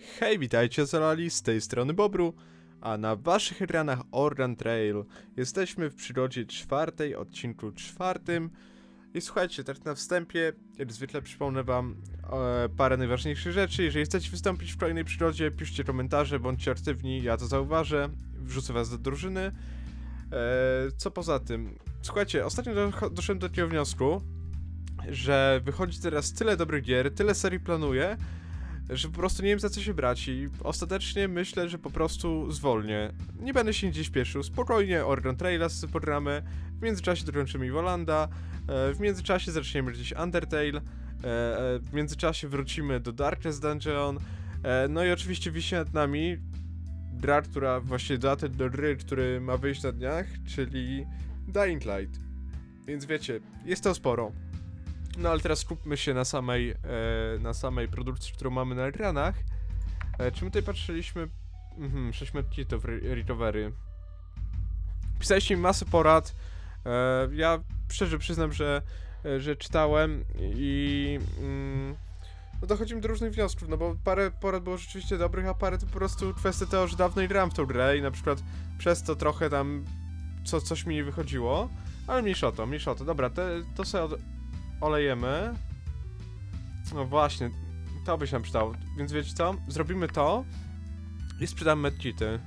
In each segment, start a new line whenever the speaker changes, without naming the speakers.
Hej, witajcie Zolali, z tej strony Bobru, a na waszych ekranach Oregon Trail. Jesteśmy w przygodzie czwartej, odcinku czwartym. I słuchajcie, tak na wstępie, jak zwykle przypomnę wam e, parę najważniejszych rzeczy. Jeżeli chcecie wystąpić w kolejnej przygodzie, piszcie komentarze, bądźcie aktywni, ja to zauważę, wrzucę was do drużyny. E, co poza tym? Słuchajcie, ostatnio do, doszedłem do takiego wniosku, że wychodzi teraz tyle dobrych gier, tyle serii planuję, że po prostu nie wiem za co się brać i ostatecznie myślę, że po prostu zwolnię. Nie będę się nigdzie śpieszył, spokojnie Oregon Traila z w międzyczasie dokończymy Wolanda, e, w międzyczasie zaczniemy gdzieś Undertale, e, e, w międzyczasie wrócimy do Darkness Dungeon, no i oczywiście wisi nad nami gra, która właśnie datę do gry, który ma wyjść na dniach, czyli Dying Light. Więc wiecie, jest to sporo. No ale teraz skupmy się na samej, e, na samej produkcji, którą mamy na ekranach. E, czy my tutaj patrzyliśmy? Mhm, 6 to recovery. Pisaliście mi masę porad. E, ja szczerze przyznam, że, że czytałem i... Mm, no dochodzimy do różnych wniosków, no bo parę porad było rzeczywiście dobrych, a parę to po prostu kwestia tego, że dawno grałem w tą grę i na przykład przez to trochę tam co, coś mi nie wychodziło. Ale mniejsza o to, mniejsza o to. Dobra, te, to sobie od, olejemy. No właśnie, to by się nam przydało. Więc wiecie co? Zrobimy to i sprzedamy medkity.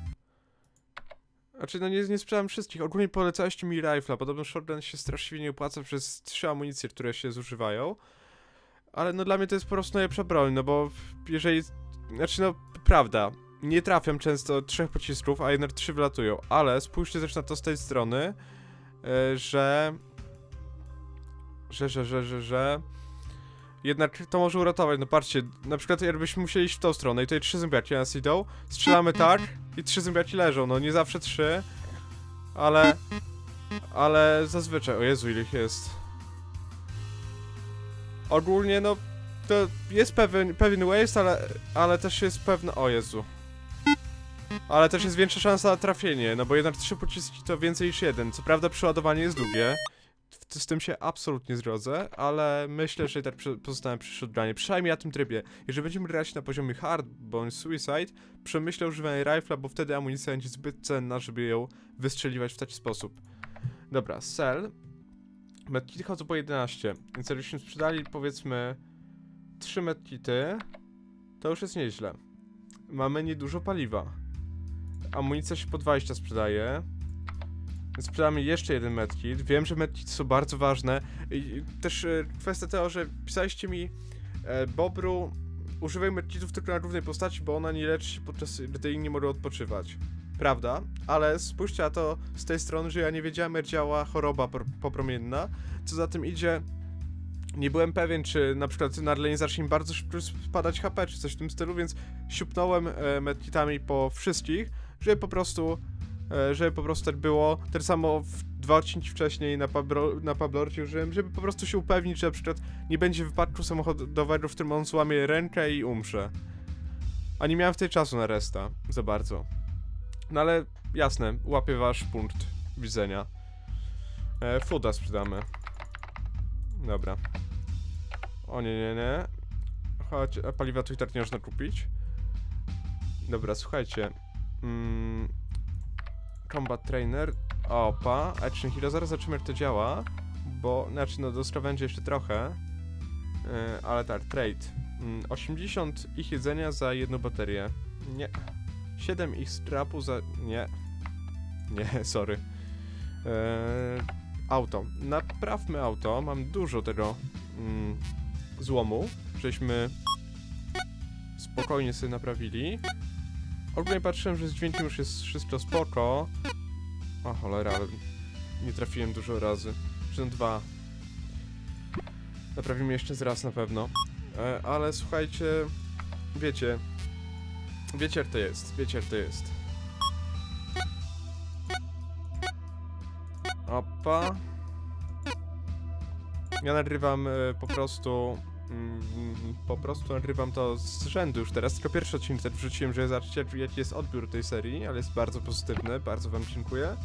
Znaczy, no nie, nie sprzedam wszystkich. Ogólnie polecałeś mi rifla. Podobno shotgun się straszliwie nie opłaca przez trzy amunicje, które się zużywają. Ale no dla mnie to jest po prostu najlepsza broń, no bo jeżeli... Znaczy no, prawda. Nie trafiam często trzech pocisków, a jednak trzy wylatują. Ale spójrzcie też na to z tej strony, yy, że że, że, że, że, że. Jednak to może uratować, no patrzcie, na przykład jakbyśmy musieli iść w tą stronę i tutaj trzy zębiaci nas idą, strzelamy tak i trzy zębiaci leżą, no nie zawsze trzy, ale, ale zazwyczaj, o Jezu ile ich jest. Ogólnie no, to jest pewien, pewien waste, ale, ale też jest pewne, o Jezu. Ale też jest większa szansa na trafienie, no bo jednak trzy pociski to więcej niż jeden, co prawda przeładowanie jest długie, z tym się absolutnie zgodzę, ale myślę, że tak pozostałem przy shotgunie, przynajmniej na tym trybie. Jeżeli będziemy grać na poziomie hard bądź suicide, przemyślę używanie rifla, bo wtedy amunicja będzie zbyt cenna, żeby ją wystrzeliwać w taki sposób. Dobra, sell. Medkity chodzą po 11, więc jakbyśmy sprzedali powiedzmy 3 medkity, to już jest nieźle. Mamy niedużo paliwa. Amunicja się po 20 sprzedaje. Sprzedamy jeszcze jeden medkit. Wiem, że medkit są bardzo ważne. I też e, kwestia tego, że pisaliście mi e, Bobru, używaj medkitów tylko na głównej postaci, bo ona nie leczy się podczas gdy inni mogą odpoczywać. Prawda, ale spójrzcie na to z tej strony, że ja nie wiedziałem jak działa choroba popromienna. Co za tym idzie, nie byłem pewien, czy na przykład na nie zacznie bardzo szybko spadać HP, czy coś w tym stylu, więc siupnąłem e, medkitami po wszystkich, żeby po prostu żeby po prostu tak było. Tak samo dwa odcinki wcześniej na, Pablo, na Pablorcie użyłem, żeby po prostu się upewnić, że na przykład nie będzie wypadku samochodowego, w którym on złamie rękę i umrze. A nie miałem w tej czasu na resta, za bardzo. No ale jasne, łapię wasz punkt widzenia. E, fooda sprzedamy. Dobra. O nie, nie, nie. Chodź, a paliwa tu i tak nie można kupić. Dobra, słuchajcie. Mm, Combat Trainer, opa, Action Hero, zaraz zobaczymy jak to działa, bo, znaczy no do skrawędzi jeszcze trochę, yy, ale tak, trade, yy, 80 ich jedzenia za jedną baterię, nie, 7 ich strapu za, nie, nie, sorry, yy, auto, naprawmy auto, mam dużo tego yy, złomu, żeśmy spokojnie sobie naprawili, Ogólnie patrzyłem, że z dźwiękiem już jest wszystko spoko. O cholera, ale nie trafiłem dużo razy. Czy dwa. Naprawimy jeszcze raz na pewno. E, ale słuchajcie, wiecie, wiecie jak to jest, wiecie jak to jest. Opa. Ja nagrywam e, po prostu po prostu nagrywam to z rzędu już teraz. Tylko pierwszy odcinek tak wrzuciłem, że zobaczcie jaki jest odbiór tej serii, ale jest bardzo pozytywny, bardzo wam dziękuję.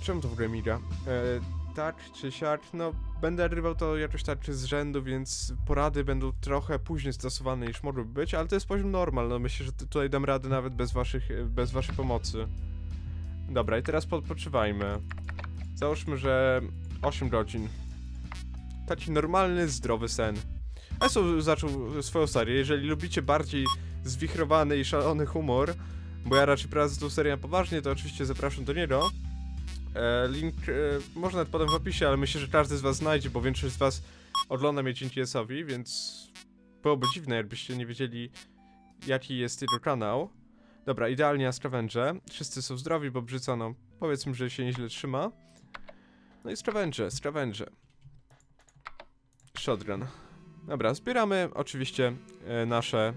Czemu to w ogóle miga? E, tak czy siak, no będę rywał to jakoś tarczy z rzędu, więc porady będą trochę później stosowane niż mogłyby być, ale to jest poziom normal, no myślę, że tu- tutaj dam radę nawet bez waszych, bez waszej pomocy. Dobra, i teraz podpoczywajmy. Załóżmy, że 8 godzin. Taki normalny, zdrowy sen. Eso zaczął swoją serię. Jeżeli lubicie bardziej zwichrowany i szalony humor, bo ja raczej prowadzę tą serię na poważnie, to oczywiście zapraszam do niego. E, link e, można nawet w opisie, ale myślę, że każdy z was znajdzie, bo większość z was ogląda mnie dzięki Esowi, więc byłoby dziwne, jakbyście nie wiedzieli, jaki jest jego kanał. Dobra, idealnie skrawęże. Wszyscy są zdrowi, bo brzycono. Powiedzmy, że się nieźle trzyma. No i skrawęże, skrawęże. Shotgun. Dobra, zbieramy oczywiście e, nasze,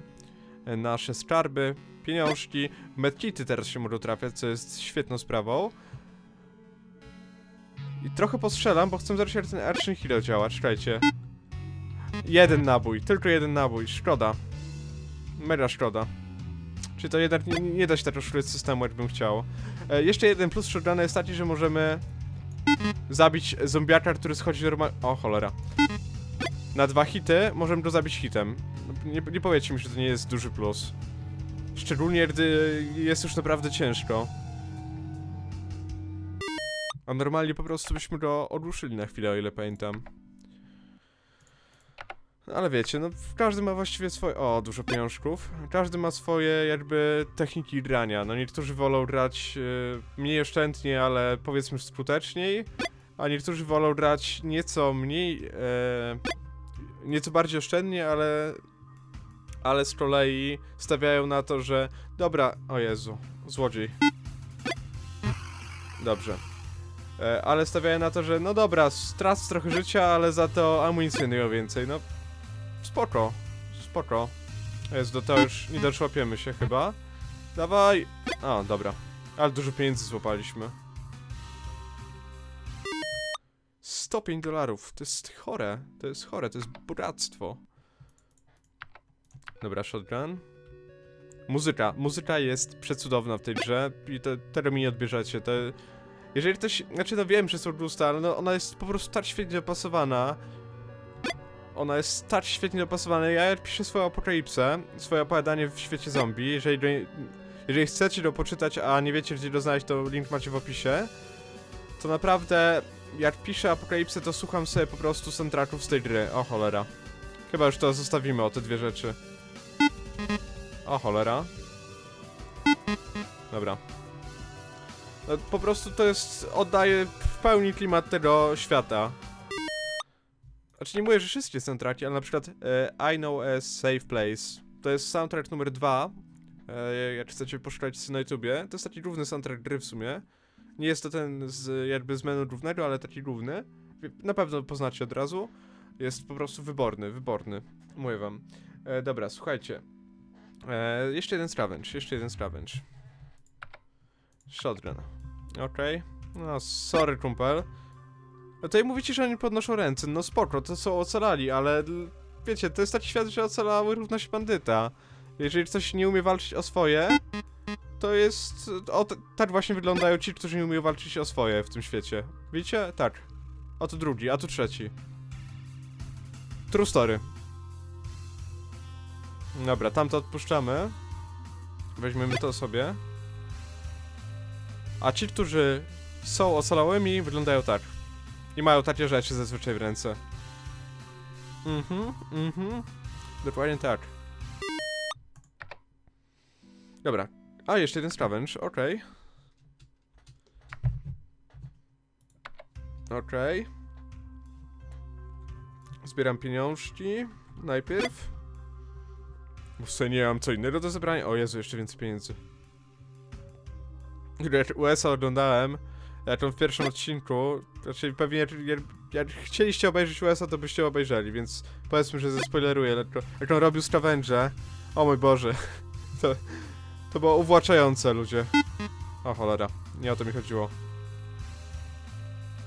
e, nasze skarby, pieniążki. Medkity teraz się mogą trafiać, co jest świetną sprawą. I trochę postrzelam, bo chcę zobaczyć jak ten Action Hero działa, czekajcie. Jeden nabój, tylko jeden nabój, szkoda. Mega szkoda. Czy to jednak nie, nie da się tak rozszyfrować systemu, jakbym chciał. E, jeszcze jeden plus shotguna jest taki, że możemy zabić zombiaka, który schodzi normalnie... O, cholera. Na dwa hity możemy go zabić hitem. No, Nie, nie powiedzcie mi, że to nie jest duży plus. Szczególnie, gdy jest już naprawdę ciężko. A normalnie po prostu byśmy go odruszyli na chwilę, o ile pamiętam. No, Ale wiecie, no każdy ma właściwie swoje... O, dużo pieniążków. Każdy ma swoje jakby techniki grania. No niektórzy wolą grać e, mniej oszczędnie, ale powiedzmy skuteczniej. A niektórzy wolą grać nieco mniej... E, nieco bardziej oszczędnie, ale... Ale z kolei stawiają na to, że... Dobra, o Jezu, złodziej. Dobrze. E, ale stawiają na to, że no dobra, stracę trochę życia, ale za to amunicji nie więcej, no spoko, spoko. Jest, do to już nie doczłapiemy się chyba. Dawaj! A, dobra. Ale dużo pieniędzy złapaliśmy. 105 dolarów, to jest chore, to jest chore, to jest bogactwo. Dobra, shotgun. Muzyka, muzyka jest przecudowna w tej grze i te, tego mi nie odbierzecie, to... Jeżeli ktoś, znaczy no wiem, że są gusta, ale no ona jest po prostu tak świetnie dopasowana. Ona jest tak świetnie dopasowana. Ja piszę swoją apokalipsę, swoje opowiadanie w świecie zombie. Jeżeli, jeżeli chcecie to poczytać, a nie wiecie gdzie to znaleźć, to link macie w opisie. To naprawdę, jak piszę apokalipsę, to słucham sobie po prostu soundtracków z tej gry. O cholera. Chyba już to zostawimy, o te dwie rzeczy. O cholera. Dobra. No, po prostu to jest, oddaje w pełni klimat tego świata. Znaczy nie mówię, że wszystkie soundtracki, ale na przykład e, I Know a Safe Place. To jest soundtrack numer dwa. E, jak chcecie poszukać na YouTubie. To jest taki główny soundtrack gry w sumie. Nie jest to ten z, jakby z menu głównego, ale taki główny. Na pewno poznacie od razu. Jest po prostu wyborny, wyborny. Mówię wam. E, dobra, słuchajcie. E, jeszcze jeden scavenge, jeszcze jeden scavenge. Shotgun. Okej. No, sorry, kumpel. No tutaj mówicie, że oni podnoszą ręce. No spoko, to są ocalali, ale wiecie, to jest taki świat, że ocalały równa się bandyta. Jeżeli ktoś nie umie walczyć o swoje, to jest... O, tak właśnie wyglądają ci, którzy nie umieją walczyć o swoje w tym świecie. Widzicie? Tak. A tu drugi, a tu trzeci. True story. Dobra, tamto odpuszczamy. Weźmiemy to sobie. A ci, którzy są ocalałymi, wyglądają tak. I mają takie rzeczy zazwyczaj w ręce. Mhm, mhm. Dokładnie tak. Dobra. A, jeszcze jeden scavenge, okej. Okej. Zbieram pieniążki. Najpierw. Bo w sumie nie mam co innego do zebrania. O Jezu, jeszcze więcej pieniędzy. Jak USA oglądałem, jak on w pierwszym odcinku, znaczy pewnie jak, jak, chcieliście obejrzeć USA, to byście obejrzeli, więc powiedzmy, że zespoileruję, lekko. jak on robił scavenge, o mój Boże, to, to było uwłaczające, ludzie. O cholera, nie o to mi chodziło.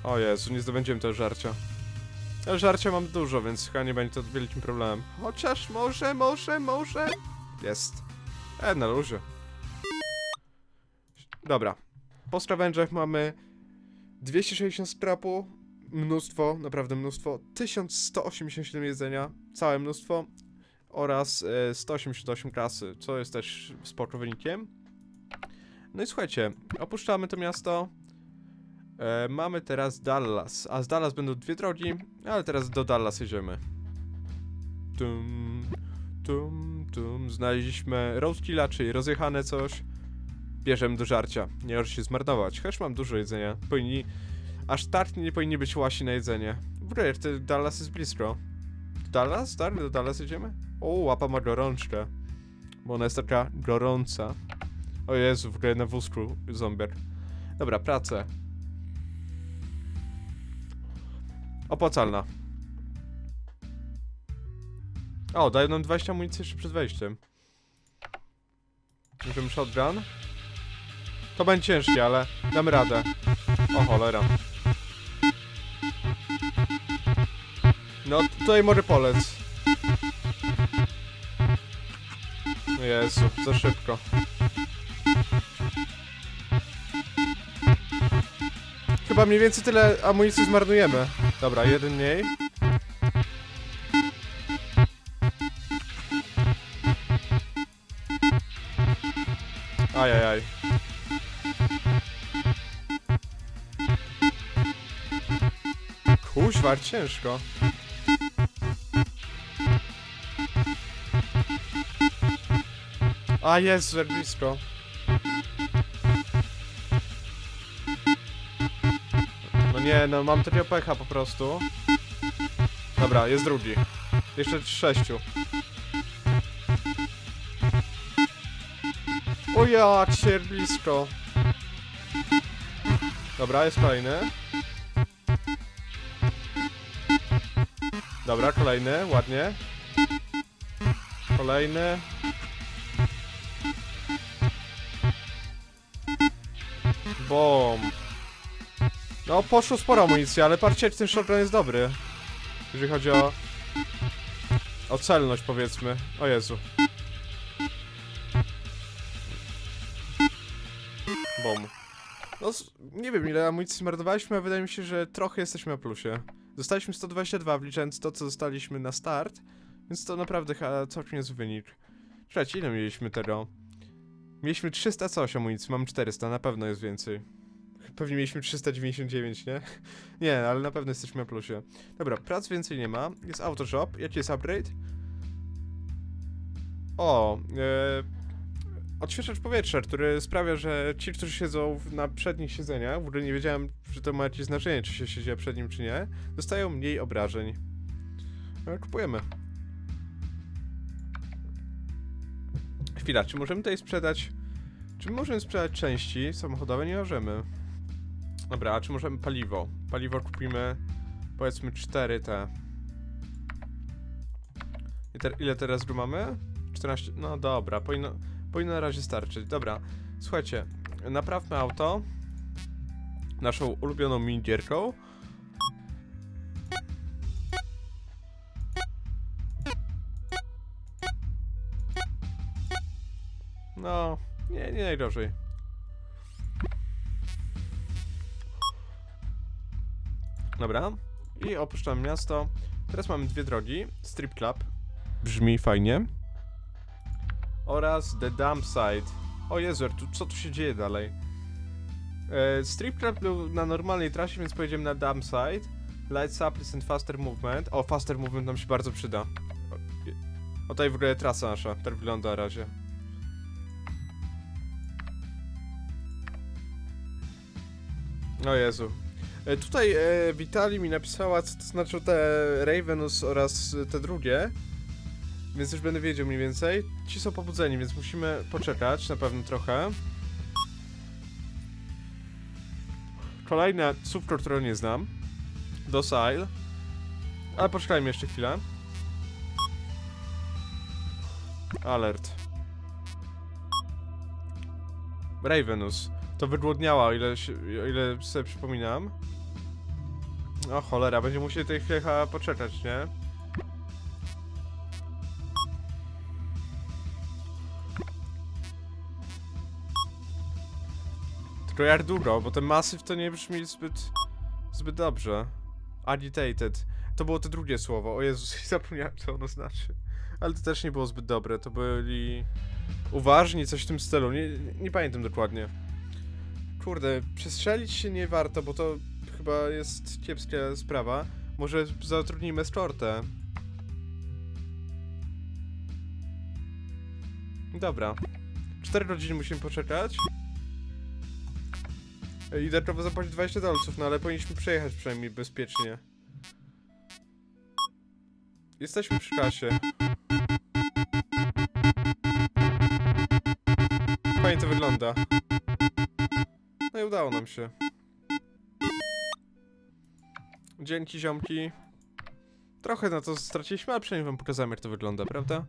O Jezu, nie zdobędziemy tego żarcia. Ale żarcia mam dużo, więc chyba nie będzie to wielkim problemem. Chociaż może, może, może... Jest. E, na luzie. Dobra. Po scavengach mamy 260 scrapu, mnóstwo, naprawdę mnóstwo. 1187 jedzenia, całe mnóstwo. Oraz e, 188 klasy, co jest też spoko wynikiem. No i słuchajcie, opuszczamy to miasto. E, mamy teraz Dallas, a z Dallas będą dwie drogi, ale teraz do Dallas jedziemy. Tum, tum, tum. Znaleźliśmy roadkilla, czyli rozjechane coś. Bierzemy do żarcia. Nie może się zmarnować, chociaż mam dużo jedzenia. Powinni... Aż tak nie powinni być łasi na jedzenie. W ogóle, Dallas jest blisko. Dallas? Tak? Do Dallas jedziemy? O, łapa ma gorączkę. Bo ona jest taka gorąca. O Jezu, w ogóle na wózku zombier. Dobra, pracę. Opłacalna. O, dają nam 20 amunicji jeszcze przed wejściem. Możemy shotgun. To będzie ciężkie, ale damy radę. O cholera. No, tutaj może polec. Jezu, za szybko. Chyba mniej więcej tyle amunicji zmarnujemy. Dobra, jeden mniej. Ajajaj. Kuźwa, ciężko. A jest, że. No nie, no mam takiego pecha po prostu. Dobra, jest drugi. Jeszcze sześciu. O ja, cię blisko. Dobra, jest kolejny. Dobra, kolejny, ładnie. Kolejny. Bom. No, poszło sporo amunicji, ale patrzcie, jak ten shotgun jest dobry. Jeżeli chodzi o... O celność, powiedzmy. O Jezu. Bom. No, nie wiem ile amunicji zmarnowaliśmy, ale wydaje mi się, że trochę jesteśmy na plusie. Dostaliśmy 122, wliczając to, co dostaliśmy na start, więc to naprawdę całkiem jest wynik. Słuchajcie, ile mieliśmy tego? Mieliśmy 300 coś amunicji, mam 400, na pewno jest więcej. Pewnie mieliśmy 399, nie? Nie, ale na pewno jesteśmy na plusie. Dobra, prac więcej nie ma. Jest autoshop. Jaki jest upgrade? O, e, odświeżacz powietrza, który sprawia, że ci, którzy siedzą na przednich siedzeniach, w ogóle nie wiedziałem, że to ma jakieś znaczenie, czy się siedzi na przednim, czy nie, dostają mniej obrażeń. E, kupujemy. Chwila, czy możemy tutaj sprzedać... Czy możemy sprzedać części samochodowe? Nie możemy. Dobra, a czy możemy paliwo? Paliwo kupimy, powiedzmy 4 te. I te ile teraz tu mamy? 14. No dobra, powinno, powinno na razie starczyć. Dobra, słuchajcie, naprawmy auto naszą ulubioną minigierką. No, nie, nie najgorzej. Dobra. I opuszczamy miasto. Teraz mamy dwie drogi. Strip Club. Brzmi fajnie. Oraz The Dump Side. O Jezu, tu, co tu się dzieje dalej? E, strip Club był na normalnej trasie, więc pojedziemy na Dump Side. Light Supplements and Faster Movement. O, Faster Movement nam się bardzo przyda. O tutaj w ogóle trasa nasza. Tak wygląda na razie. O Jezu. E, Tutaj e, Vitali mi napisała, co to znaczą te Ravenous oraz te drugie. Więc już będę wiedział mniej więcej. Ci są pobudzeni, więc musimy poczekać na pewno trochę. Kolejne słówko, którego nie znam. Docile. Ale poczekajmy jeszcze chwilę. Alert. Ravenous. To wygłodniała, o ile, o ile sobie przypominam. O cholera, będzie musieli tej chwilę chyba poczekać, nie? Tylko jak długo, bo ten masyw to nie brzmi zbyt... zbyt dobrze. Agitated. To było to drugie słowo. O Jezus, zapomniałem co ono znaczy. Ale to też nie było zbyt dobre. To byli uważni, coś w tym stylu. Nie, nie pamiętam dokładnie. Kurde, przestrzelić się nie warto, bo to chyba jest kiepska sprawa. Może zatrudnijmy eskortę. Dobra. 4 godziny musimy poczekać. I trzeba zapłacić 20 dolców, no ale powinniśmy przejechać przynajmniej bezpiecznie. Jesteśmy przy kasie. Fajnie to wygląda. I udało nam się. Dzięki ziomki. Trochę na to straciliśmy, ale przynajmniej wam pokazałem jak to wygląda, prawda?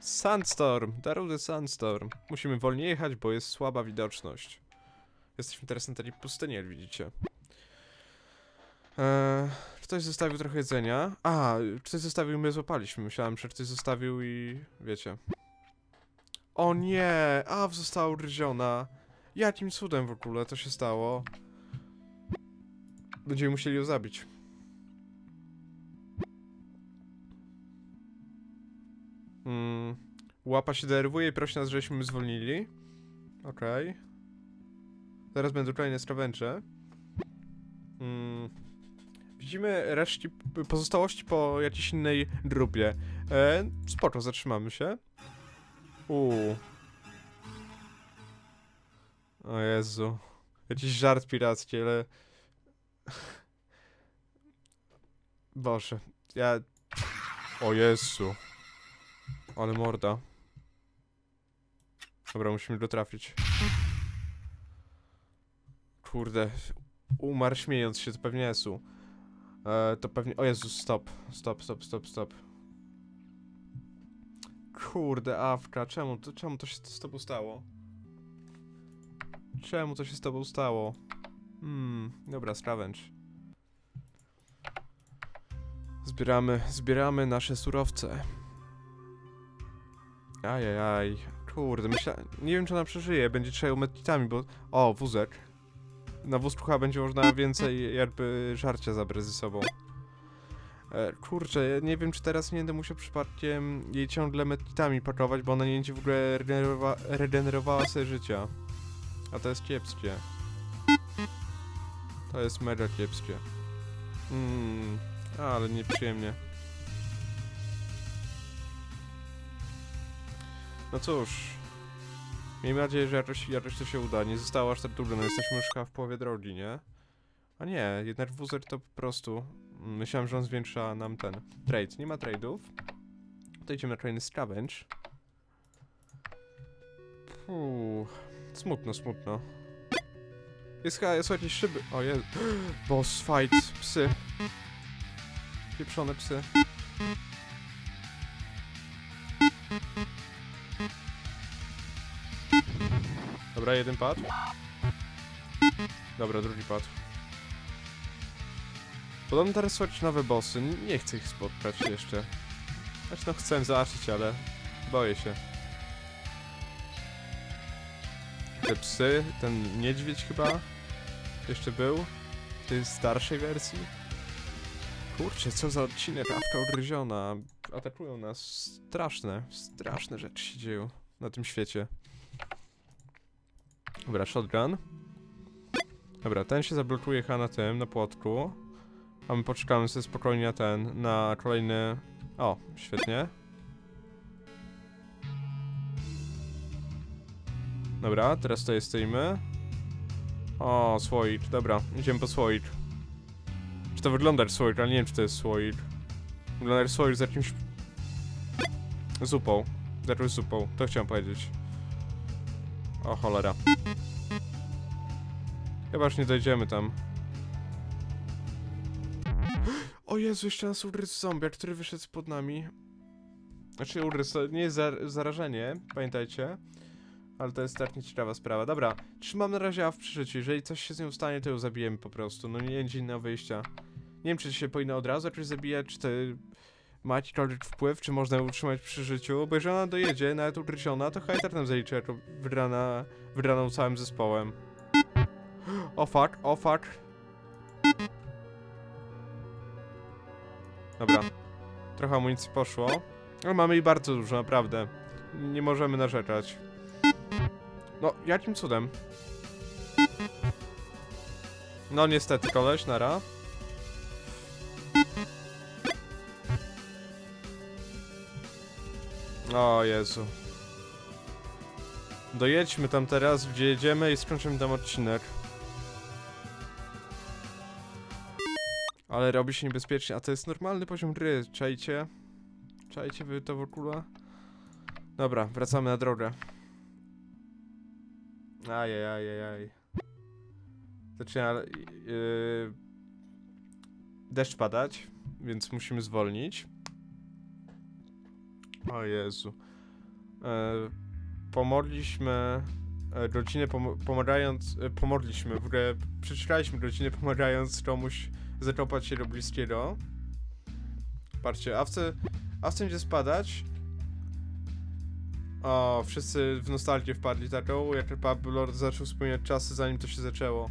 Sandstorm, darudy Sandstorm. Musimy wolniej jechać, bo jest słaba widoczność. Jesteśmy teraz na tej pustyni, jak widzicie. Eee, ktoś zostawił trochę jedzenia. A, ktoś zostawił, my złapaliśmy. Myślałem, że ktoś zostawił i wiecie. O nie, Aw została ugryziona. Jakim cudem w ogóle to się stało? Będziemy musieli ją zabić. Mm, łapa się denerwuje i prosi nas, żebyśmy zwolnili. Okej. Zaraz będą kolejne skrawęcze. Mm. Widzimy resztki, pozostałości po jakiejś innej grupie. E, spoko, zatrzymamy się. Uuu. O Jezu. Jakiś żart piracki, ale... Boże, ja... O Jezu. Ale morda. Dobra, musimy go trafić. Kurde, umarł śmiejąc się, to pewnie Esu. E, to pewnie... O Jezus, stop. Stop, stop, stop, stop. Kurde, Awka, czemu, to, czemu to się z tobą stało? Czemu to się z tobą stało? Hmm, dobra, scavenge. Zbieramy, zbieramy nasze surowce. Ajajaj. Kurde, myślę... Nie wiem, czy ona przeżyje. Będzie trzeba ją medkitami, bo... O, wózek. Na wózku chyba będzie można więcej jakby żarcia zabrać ze sobą. E, kurczę, ja nie wiem, czy teraz nie będę musiał przypadkiem jej ciągle medkitami pakować, bo ona nie będzie w ogóle regenerowa regenerowała sobie życia. A to jest kiepskie. To jest mega kiepskie. Mmm, ale nieprzyjemnie. No cóż. Miejmy nadzieję, że jakoś, jakoś to się uda. Nie zostało aż tak trudno, no jesteśmy już w połowie drogi, nie? A nie, jednak wuzer to po prostu... mm, Myślałem, że on zwiększa nam ten trade. Nie ma trade'ów. To idziemy na kolejny scavenge. Puh, smutno, smutno. Jest chyba, są jakieś szyby... O jest... Boss fight, psy. Pieprzone psy. Dobra, jeden padł. Dobra, drugi padł. Podobno teraz są nowe bossy. Nie chcę ich spotkać jeszcze. Znaczy no chcę zobaczyć, ale boję się. Te psy, ten niedźwiedź chyba jeszcze był w tej starszej wersji. Kurczę, co za odcinek, awka ugryziona. Atakują nas. Straszne, straszne rzeczy się dzieją na tym świecie. Dobra, shotgun. Dobra, ten się zablokuje chyba na tym, na płotku. A my poczekamy sobie spokojnie na ten, na kolejny... O, świetnie. Dobra, teraz tutaj stoimy. O, słoik, dobra, idziemy po słoik. Czy to wygląda jak słoik, ale nie wiem czy to jest słoik. Wygląda jak słoik z jakimś... Zupą. Z jakąś zupą, to chciałem powiedzieć. O cholera. Chyba już nie dojdziemy tam. O Jezu, jeszcze nas ugryzł zombiak, który wyszedł spod nami. Znaczy ugryzł, to nie jest za zarażenie, pamiętajcie. Ale to jest tak nieciekawa sprawa. Dobra, trzymam na razie A w. Jeżeli coś się z nią stanie, to ją zabijemy po prostu. No nie będzie innego wyjścia. Nie wiem, czy się powinno od razu jakoś zabijać, czy to ma jakikolwiek wpływ, czy można ją utrzymać przy życiu, bo jeżeli ona dojedzie, nawet ugryziona, to Hajter nam zaliczy jako wygrana, wygraną całym zespołem. O fuck, o fuck. Dobra. Trochę amunicji poszło. Ale mamy i bardzo dużo, naprawdę. Nie możemy narzekać. No, jakim cudem? No niestety, koleś, nara. O Jezu. Dojedźmy tam teraz, gdzie jedziemy i skończymy tam odcinek. Ale robi się niebezpiecznie, a to jest normalny poziom gry, czajcie? Czajcie wy to w ogóle? Dobra, wracamy na drogę. Ajajajajaj. Zaczyna yy, deszcz padać, więc musimy zwolnić. O Jezu. E, pomodliśmy e, rodzinę pom pomagając, e, pomodliśmy, w ogóle przeczytaliśmy rodzinę pomagając komuś zakopać się do bliskiego. Patrzcie, awce, awce będzie spadać. O, wszyscy w nostalgię wpadli taką, jak Lord zaczął wspominać czasy zanim to się zaczęło.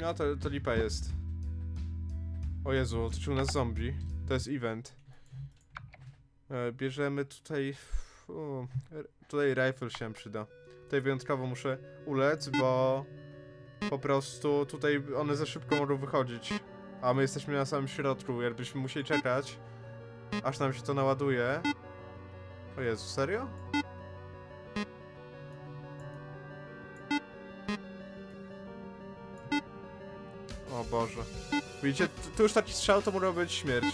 No to, to lipa jest. O Jezu, otoczył nas zombie. To jest event. E, bierzemy tutaj... Tutaj rifle się przyda. Tutaj wyjątkowo muszę ulec, bo... Po prostu tutaj one za szybko mogą wychodzić. A my jesteśmy na samym środku, jakbyśmy musieli czekać. Aż nam się to naładuje. O Jezu, serio? O Boże. Widzicie, tu- tu już taki strzał to mogła być śmierć.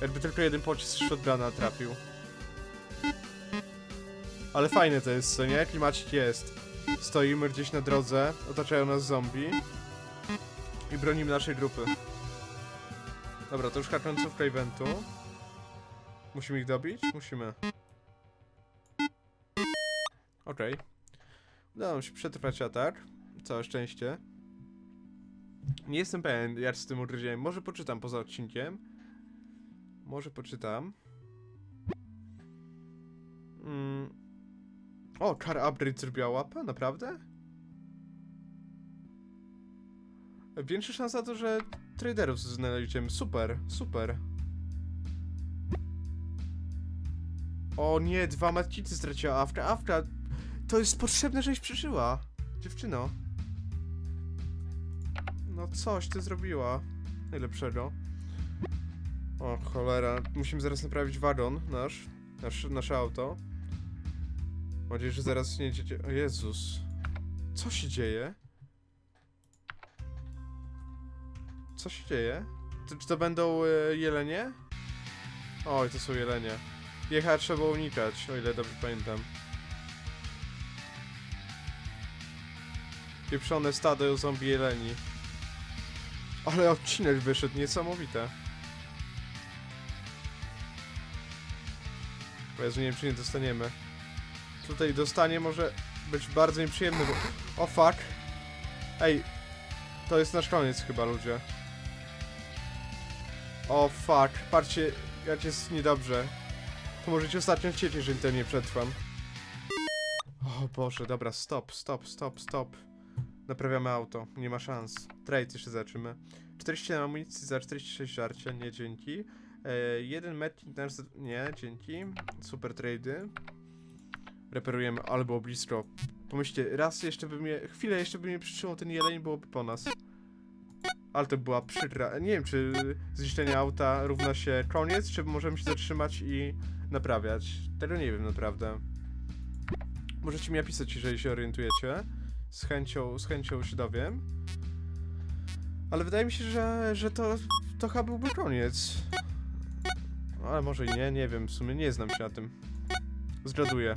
Jakby tylko jeden pocisk z shotguna trafił. Ale fajne to jest, co nie? Klimacik jest. Stoimy gdzieś na drodze, otaczają nas zombie. I bronimy naszej grupy. Dobra, to już końcówka eventu. Musimy ich dobić? Musimy. Okej. Udało nam się przetrwać atak. Całe szczęście. Nie jestem pewien, jak z tym ugryzieniem. Może poczytam poza odcinkiem. Może poczytam. Mm. O, Car Upgrade zrobiła łapę? Naprawdę? Większa szansa to, że traderów znajdziemy. Super, super. O nie, dwa matkicy straciła Awka. Awka, to jest potrzebne, żeś przeżyła. Dziewczyno. No coś ty zrobiła. Najlepszego. O cholera, musimy zaraz naprawić wagon nasz, nasz nasze auto. Mam nadzieję, że zaraz nie jedziecie... O Jezus. Co się dzieje? Co się dzieje? Czy to będą e, jelenie? Oj, to są jelenie. Jechać trzeba unikać, o ile dobrze pamiętam. Pieprzone stado zombie jeleni. Ale odcinek wyszedł, niesamowite. O Jezu, nie wiem czy nie dostaniemy. Tutaj dostanie może być bardzo nieprzyjemne, bo... O fuck! Ej, to jest nasz koniec chyba, ludzie. O fuck, patrzcie, jak jest niedobrze. Możecie ostatnio chcieć, jeżeli to nie przetrwam. O Boże, dobra, stop, stop, stop, stop. Naprawiamy auto, nie ma szans. Trade jeszcze zaczymy. 47 amunicji za 46 żarcia, nie dzięki. E, jeden metnik nasz, nie, dzięki. Super trady. Reperujemy, ale było blisko. Pomyślcie, raz jeszcze by mnie, chwilę jeszcze by mnie przytrzymał ten jeleń, byłoby po nas. Ale to była przykra. Nie wiem, czy zniszczenie auta równa się koniec, czy możemy się zatrzymać i naprawiać. Tego nie wiem naprawdę. Możecie mi napisać, jeżeli się orientujecie. Z chęcią, z chęcią się dowiem. Ale wydaje mi się, że, że to, to chyba byłby koniec. Ale może i nie, nie wiem, w sumie nie znam się na tym. Zgaduję.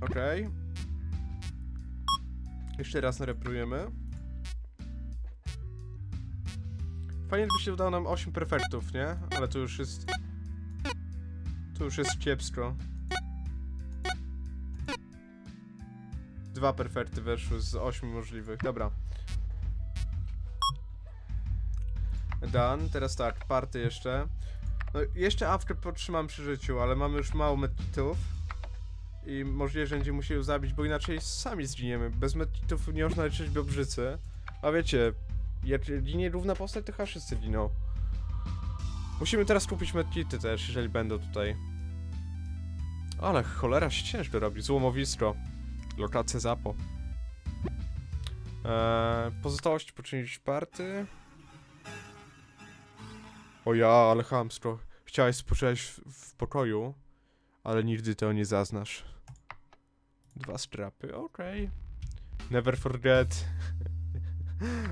Okej. Jeszcze raz nareprujemy. Fajnie, by się udało nam 8 perfektów, nie? Ale to już jest... To już jest kiepsko. Dwa perfekty weszły z 8 możliwych. Dobra. Dan, teraz tak, party jeszcze. No, jeszcze awkę podtrzymam przy życiu, ale mamy już mało medkitów. I możliwe, że będziemy musieli ją zabić, bo inaczej sami zginiemy. Bez medkitów nie można leczyć bobrzycy. A wiecie, linie równa postać, to chyba wszyscy giną. Musimy teraz kupić medkity też, jeżeli będą tutaj. Ale cholera się ciężko robi. Złomowisko. Lokacja Zapo. Eee, pozostałości poczynić party. O ja, ale chamsko. Chciałeś spoczywać w, w pokoju, ale nigdy tego nie zaznasz. Dwa strapy, okej. Never forget.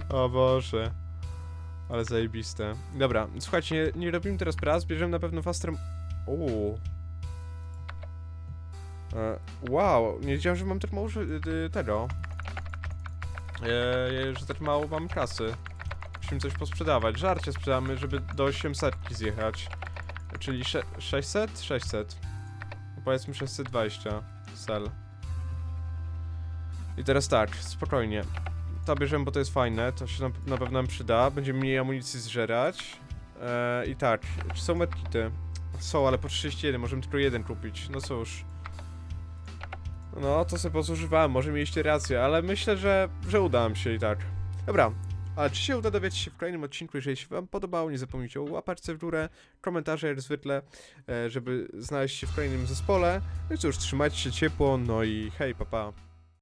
O Boże. Ale zajebiste. Dobra, słuchajcie, nie, nie robimy teraz prac, bierzemy na pewno faster... Uuu. E, wow, nie wiedziałem, że mam tak mało ży- y, tego. E, że tak mało mam kasy. Musimy coś posprzedawać. Żarcie sprzedamy, żeby do 800 zjechać. Czyli sze 600? 600. Powiedzmy 620. Sell. I teraz tak, spokojnie. To bierzemy, bo to jest fajne, to się na, na pewno nam przyda. Będziemy mniej amunicji zżerać. E, I tak, czy są medkity? Są, ale po 31, możemy tylko jeden kupić. No cóż. No, to sobie pozużywałem, może mieliście rację, ale myślę, że, że uda nam się i tak. Dobra, ale czy się uda dowiedzieć się w kolejnym odcinku, jeżeli się wam podobało, nie zapomnijcie o łapaczce w górę, komentarze jak zwykle, e, żeby znaleźć się w kolejnym zespole. No i cóż, trzymajcie się ciepło, no i hej, papa. Pa.